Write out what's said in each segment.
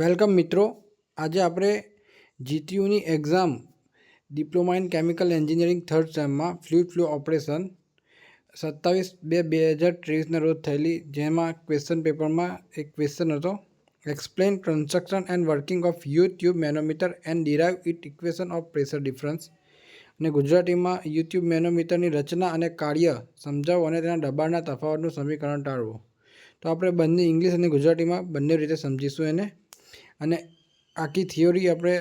Welcome મિત્રો. આજે આપણે જીટીયુની exam, diploma in chemical engineering third સેમમાં fluid flow operation સત્તાવીસ બે બે હજાર ત્રેવીસના રોજ થયેલી, જેમાં ક્વેશ્ચન પેપરમાં એક ક્વેશ્ચન હતો. Explain construction and working of U tube manometer and derive it equation of pressure difference અને ગુજરાતીમાં યુટ્યુબ મેનોમીટરની રચના અને કાર્ય સમજાવો અને તેના દબાણના તફાવતનું સમીકરણ ટાળવું. તો આપણે બંને ઇંગ્લિશ અને ગુજરાતીમાં બંને રીતે સમજીશું એને. અને આખી થિયોરી આપણે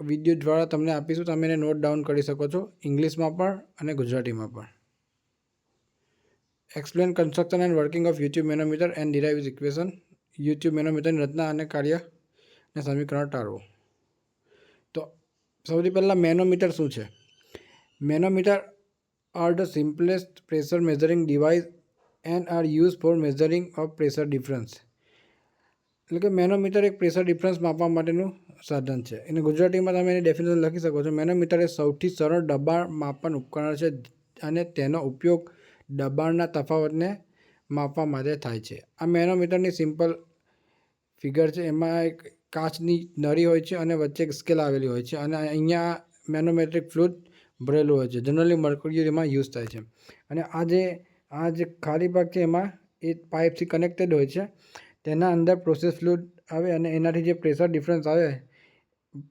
વીડિયો દ્વારા તમને આપીશું. તમે એને નોટ ડાઉન કરી શકો છો. ઇંગ્લિશમાં પણ અને ગુજરાતીમાં પણ. Explain construction and working of U tube manometer and derive equation U tube મેનોમીટરની રચના અને કાર્ય અને સમીકરણ ટાળવું તો સૌથી પહેલાં મેનોમીટર શું છે? Manometer are the simplest pressure measuring device and are use for measuring of pressure difference એટલે કે મેનોમીટર એક પ્રેશર ડિફરન્સ માપવા માટેનું સાધન છે. એને ગુજરાતીમાં તમે એની ડેફિનેશન લખી શકો છો. મેનોમીટર એ સૌથી સરળ દબાણ માપન ઉપકરણ છે અને તેનો ઉપયોગ દબાણના તફાવતને માપવા માટે થાય છે. આ મેનોમીટરની સિમ્પલ ફિગર છે. એમાં એક કાચની નળી હોય છે અને વચ્ચે એક સ્કેલ આવેલી હોય છે અને અહીંયા મેનોમેટ્રિક ફ્લુઇડ ભરેલું હોય છે. જનરલી મર્ક્યુરી એમાં યુઝ થાય છે. અને આ જે આ જે ખાલી ભાગ છે એમાં એ પાઇપથી કનેક્ટેડ હોય છે. તેના અંદર પ્રોસેસ ફ્લૂડ આવે અને એનાથી જે પ્રેશર ડિફરન્સ આવે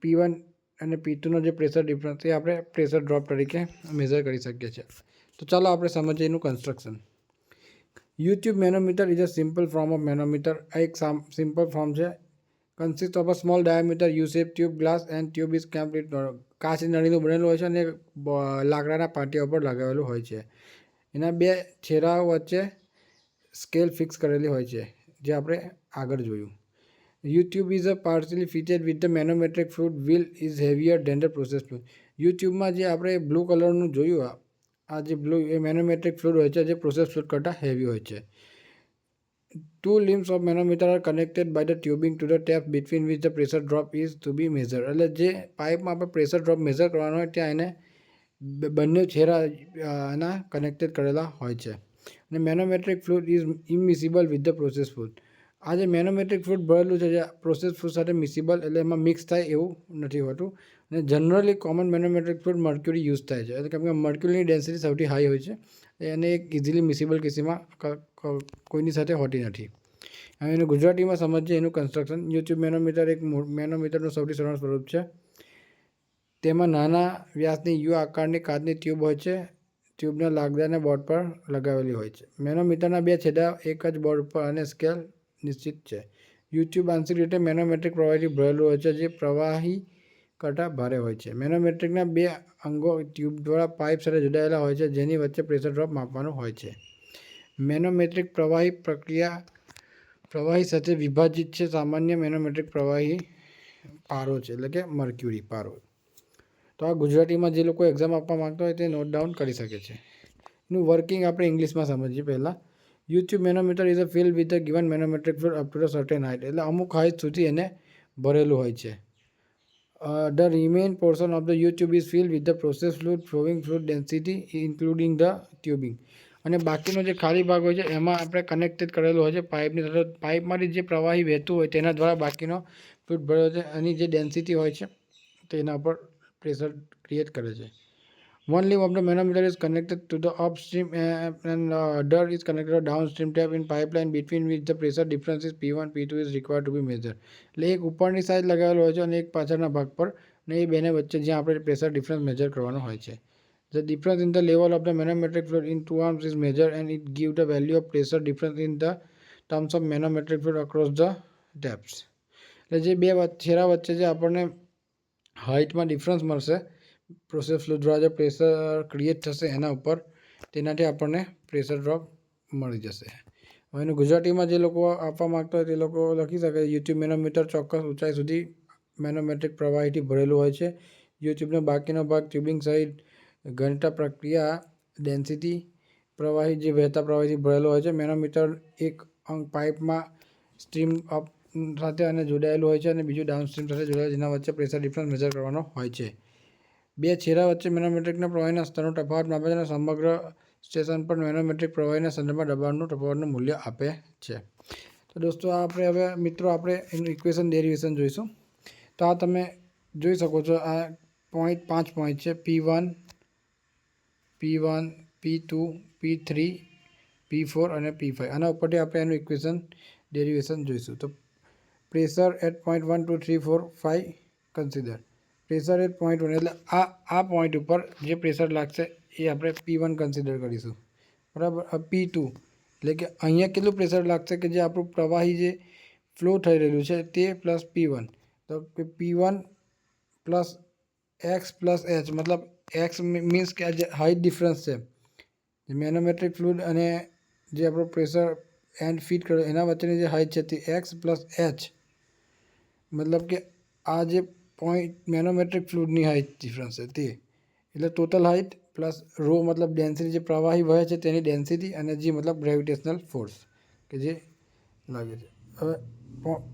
પી વન અને પી ટુનો જે પ્રેશર ડિફરન્સ એ આપણે પ્રેશર ડ્રોપ તરીકે મેઝર કરી શકીએ છીએ. તો ચાલો આપણે સમજીએ એનું construction U tube manometer is a simple form of manometer આ એક સિમ્પલ ફોર્મ છે. Consist of a small diameter U tube glass and tube is complete કાચની નળીનું બનેલું હોય છે અને લાકડાના પાટિયા ઉપર લગાવેલું હોય છે. એના બે છેડાઓ વચ્ચે સ્કેલ ફિક્સ કરેલી હોય છે. જે આપણે આગળ જોયું. U tube is a partly fitted with the manometric fluid which is heavier than the process fluid યુટ્યુબમાં જે આપણે બ્લુ કલરનું જોયું, આ જે બ્લુ એ મેનોમેટ્રિક ફ્રૂટ હોય છે, જે પ્રોસેસ ફ્રૂટ કરતાં હેવી હોય છે. Two limbs of manometer are connected by the tubing to the tap between which the pressure drop is to be measure એટલે જે પાઇપમાં આપણે પ્રેશર ડ્રોપ મેઝર કરવાનો હોય, ત્યાં એને બંને છેડા એના કનેક્ટેડ કરેલા હોય છે. અને manometric fluid is immiscible with the process fluid. આ જે મેનોમેટ્રિક ફ્લુઇડ ભરેલું છે જે પ્રોસેસ ફૂડ સાથે મિસિબલ એટલે એમાં મિક્સ થાય એવું નથી હોતું. અને generally common manometric fluid mercury use થાય છે. કેમ કે મર્ક્યુરીની ડેન્સિટી સૌથી હાઈ હોય છે. એને એક ઇઝીલી મિસિબલ કેસીમાં કોઈની સાથે હોતી નથી. હવે એનું ગુજરાતીમાં સમજીએ એનું કન્સ્ટ્રક્શન. યુટ્યુબ મેનોમીટર એક મેનોમીટરનું સૌથી સરળ સ્વરૂપ છે. તેમાં નાના વ્યાસની યુ આકારની કાચની ટ્યુબ હોય છે. ટ્યુબના લાકડાને બોર્ડ પર લગાવેલી હોય છે. મેનોમીટરના બે છેડા એક જ બોર્ડ પર અને સ્કેલ નિશ્ચિત છે. યુટ્યુબ આંશિક રીતે મેનોમેટ્રિક પ્રવાહીથી ભરેલું હોય છે, જે પ્રવાહી કરતાં ભારે હોય છે. મેનોમેટ્રિકના બે અંગો ટ્યુબ દ્વારા પાઇપ સાથે જોડાયેલા હોય છે, જેની વચ્ચે પ્રેશર ડ્રોપ માપવાનું હોય છે. મેનોમેટ્રિક પ્રવાહી પ્રક્રિયા પ્રવાહી સાથે વિભાજિત છે. સામાન્ય મેનોમેટ્રિક પ્રવાહી પારો છે, એટલે કે મર્ક્યુરી પારો. તો આ ગુજરાતીમાં જે લોકો એક્ઝામ આપવા માગતા હોય તે નોટ ડાઉન કરી શકે છે. એનું વર્કિંગ આપણે ઇંગ્લિશમાં સમજીએ પહેલાં. U tube manometer is a fill with a given manometric fluid up to certain height એટલે અમુક હાઇટ સુધી એને ભરેલું હોય છે. The remain portion of the U tube is fill with the process fluid flowing fluid density including the tubing અને બાકીનો જે ખાલી ભાગ હોય છે, એમાં આપણે કનેક્ટેડ કરેલું હોય છે પાઇપની સાથે પાઇપમાંથી જે પ્રવાહી વહેતું હોય તેના દ્વારા બાકીનો ફ્લુડ ભરેલો છે. એની જે ડેન્સિટી હોય છે, તેના પર પ્રેશર ક્રિએટ કરે છે One limb of the manometer is connected to the upstream uh, and uh, other is connected to downstream tap in pipeline between which the pressure difference is P1, P2 is required to be measured. એટલે એક ઉપરની side લગાવેલો હોય છે અને એક પાછળના ભાગ પર અને એ બેને વચ્ચે જ્યાં આપણે પ્રેશર ડિફરન્સ મેજર કરવાનો હોય છે The difference in the level of the manometric fluid in two arms is measured and it gives the value of pressure difference in the terms of manometric fluid across the depths. એટલે જે બે છેડા વચ્ચે જે આપણને હાઇટમાં difference મળશે. Process flow દ્વારા જે પ્રેશર ક્રિએટ થશે એના ઉપર, તેનાથી આપણને પ્રેશર ડ્રોપ મળી જશે. હવે એનું ગુજરાતીમાં જે લોકો આપવા માગતા હોય તે લોકો લખી શકે. યુટ્યુબ મેનોમીટર ચોક્કસ ઊંચાઈ સુધી મેનોમેટ્રિક પ્રવાહીથી ભરેલું હોય છે. યુટ્યુબનો બાકીનો ભાગ ટ્યુબિંગ સહિત ઘનતા પ્રક્રિયા ડેન્સિટી પ્રવાહી જે વહેતા પ્રવાહીથી ભરેલો હોય છે. મેનોમીટર એક અંગ પાઇપમાં સ્ટ્રીમ અપ સાથે અને જોડાયેલું હોય છે અને બીજું ડાઉનસ્ટ્રીમ સાથે જોડાયેલું જેના વચ્ચે પ્રેશર ડિફરન્સ મેજર કરવાનો હોય છે. બે છેડા વચ્ચે મેનોમેટ્રિકના પ્રવાહીના સ્તરનો તફાવત માપે છે અને સમગ્ર સ્ટેશન પર મેનોમેટ્રિક પ્રવાહીના સંદર્ભમાં દબાણનું તફાવતનું મૂલ્ય આપે છે. તો દોસ્તો આપણે હવે મિત્રો આપણે એનું ઇક્વેશન ડેરિવેશન જોઈશું. તો આ તમે જોઈ શકો છો, આ પોઈન્ટ પાંચ પોઈન્ટ છે. P one P one P two P three P four અને પી ફાઇવ આના ઉપરથી આપણે એનું ઇક્વેશન ડેરિવેશન જોઈશું. તો pressure at point one two three four five consider pressure at point one એટલે આ આ પોઈન્ટ ઉપર જે પ્રેશર લાગશે એ આપણે પી વન કન્સિડર કરીશું. બરાબર? પી ટુ એટલે કે અહીંયા કેટલું પ્રેશર લાગશે કે જે આપણું પ્રવાહી જે ફ્લો થઈ રહેલું છે તે પ્લસ પી વન તો P one plus X plus H મતલબ એક્સ મીન્સ કે આ જે હાઇટ ડિફરન્સ છે મેનોમેટ્રિક ફ્લુડ અને જે આપણો પ્રેશર એન્ડ ફીટ કર્યો એના વચ્ચેની જે હાઇટ છે તે એક્સ પ્લસ એચ મતલબ કે આ જે પોઈન્ટ મેનોમેટ્રિક ફ્લુડની હાઇટ ડિફરન્સ છે તે. એટલે ટોટલ હાઇટ પ્લસ રો મતલબ ડેન્સિટી જે પ્રવાહી વહે છે તેની ડેન્સિટી અને જે મતલબ ગ્રેવિટેશનલ ફોર્સ કે જે લાગે છે. હવે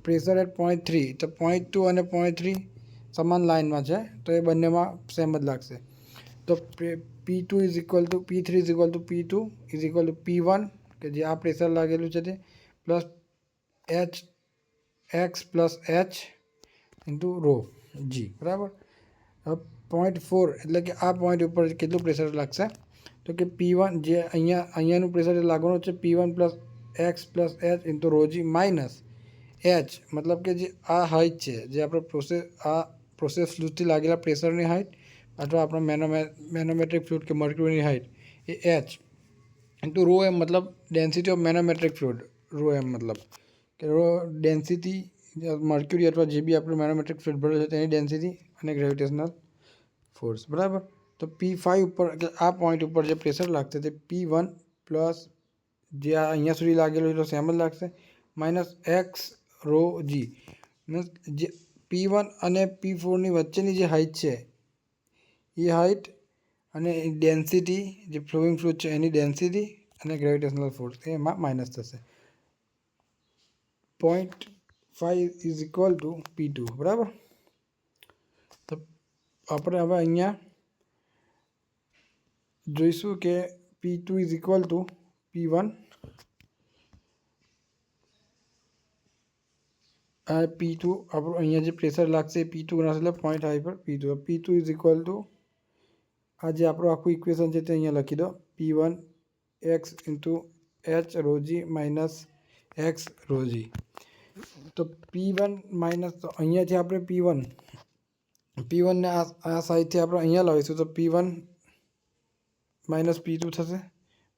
પ્રેશર એટ પોઈન્ટ થ્રી તો પોઈન્ટ ટુ અને પોઈન્ટ થ્રી સમાન લાઇનમાં છે, તો એ બંનેમાં સેમ જ લાગશે. તો P two is equal to P three is equal to P two is equal to P one કે જે આ પ્રેશર લાગેલું છે તે plus H X plus H into rho. G, બરાબર? પોઈન્ટ ફોર એટલે કે આ પોઈન્ટ ઉપર કેટલું પ્રેશર લાગશે? તો કે પી વન જે અહીંયા, અહીંયાનું પ્રેશર લાગવાનું છે P one plus X plus H into rho g minus H. મતલબ કે જે આ હાઇટ છે, જે આપણે પ્રોસેસ આ પ્રોસેસ ફ્લૂડથી લાગેલા પ્રેશરની હાઇટ અથવા આપણા મેનોમે મેનોમેટ્રિક ફ્લૂડ કે મર્ક્યુરીની હાઇટ એ એચ. ઇન્ટુ રો એમ મતલબ density of manometric fluid rho M મતલબ. કે ડેન્સિટી મર્ક્યુરી અથવા જે બી આપણું મેનોમેટ્રિક ફ્લુઇડ ભરેલું છે તેની ડેન્સિટી અને ગ્રેવિટેશનલ ફોર્સ બરાબર? તો પી ફાઇવ ઉપર આ પોઈન્ટ ઉપર જે પ્રેશર લાગશે તે પી વન પ્લસ જે આ અહીંયા સુધી લાગેલું છે તો સેમ જ લાગશે minus X rho G means જે પી વન અને પી ફોરની વચ્ચેની જે હાઇટ છે, એ હાઇટ અને ડેન્સિટી જે ફ્લોઈંગ ફ્લુઇડ છે એની ડેન્સિટી અને ગ્રેવિટેશનલ ફોર્સ એમાં માઇનસ થશે. Point five is equal to P two બરાબર? તો આપણે હવે અહીંયા જોઈશું કે P two is equal to P one આ પી ટુ આપણું અહીંયા જે પ્રેશર લાગશે પી ટુ ગણાશે એટલે પોઈન્ટ હાઈ પર P two P two is equal to આ જે આપણું આખું ઇક્વેશન છે તે અહીંયા લખી દો. P one X into H rho g minus X rho g તો પી વન માઇનસ તો અહીંયાથી આપણે પી વન પી વનને આ આ સાઈડથી આપણે અહીંયા લાવીશું તો P one minus P two થશે.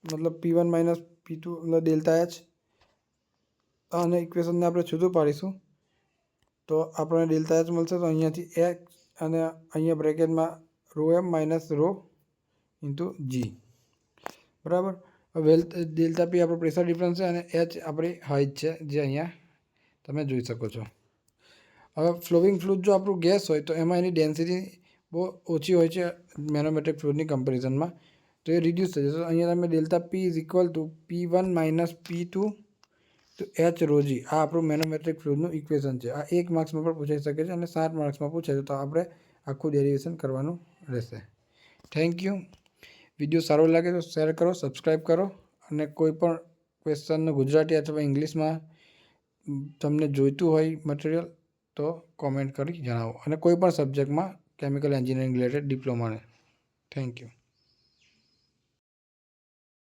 મતલબ P one minus P two એટલે ડેલ્ટા એચ અને ઇક્વેશનને આપણે છૂટું પાડીશું. તો આપણને ડેલ્ટા એચ મળશે તો અહીંયાથી એચ અને અહીંયા બ્રેકેટમાં rho M minus rho into G બરાબર? વેલ્થ ડેલ્ટા પી આપણો પ્રેશર ડિફરન્સ છે અને એચ આપણી હાઇટ છે, જે અહીંયા તમે જોઈ શકો છો. હવે ફ્લોવિંગ ફ્લૂડ જો આપણું ગેસ હોય તો એમાં એની ડેન્સિટી બહુ ઓછી હોય છે મેનોમેટ્રિક ફ્લૂડની કમ્પેરિઝનમાં તો એ રિડ્યુસ થઈ જશે. અહીંયા તમે delta P is equal to P one minus P two તો એચ રોજી આ આપણું મેનોમેટ્રિક ફ્લૂડનું ઇક્વેશન છે. આ એક માર્ક્સમાં પણ પૂછાઈ શકે છે અને સાત માર્ક્સમાં પૂછાય તો આપણે આખું ડેરિવેશન કરવાનું રહેશે. થેન્ક યુ વીડિયો સારો લાગે તો શેર કરો સબસ્ક્રાઈબ કરો અને કોઈ પણ ક્વેશ્ચનનો ગુજરાતી અથવા ઇંગ્લિશમાં તમને જોઈતું હોય મટીરિયલ તો કોમેન્ટ કરી જણાવો. અને કોઈ પણ સબ્જેક્ટમાં કેમિકલ એન્જિનિયરિંગ રિલેટેડ ડિપ્લોમાને થેન્ક યુ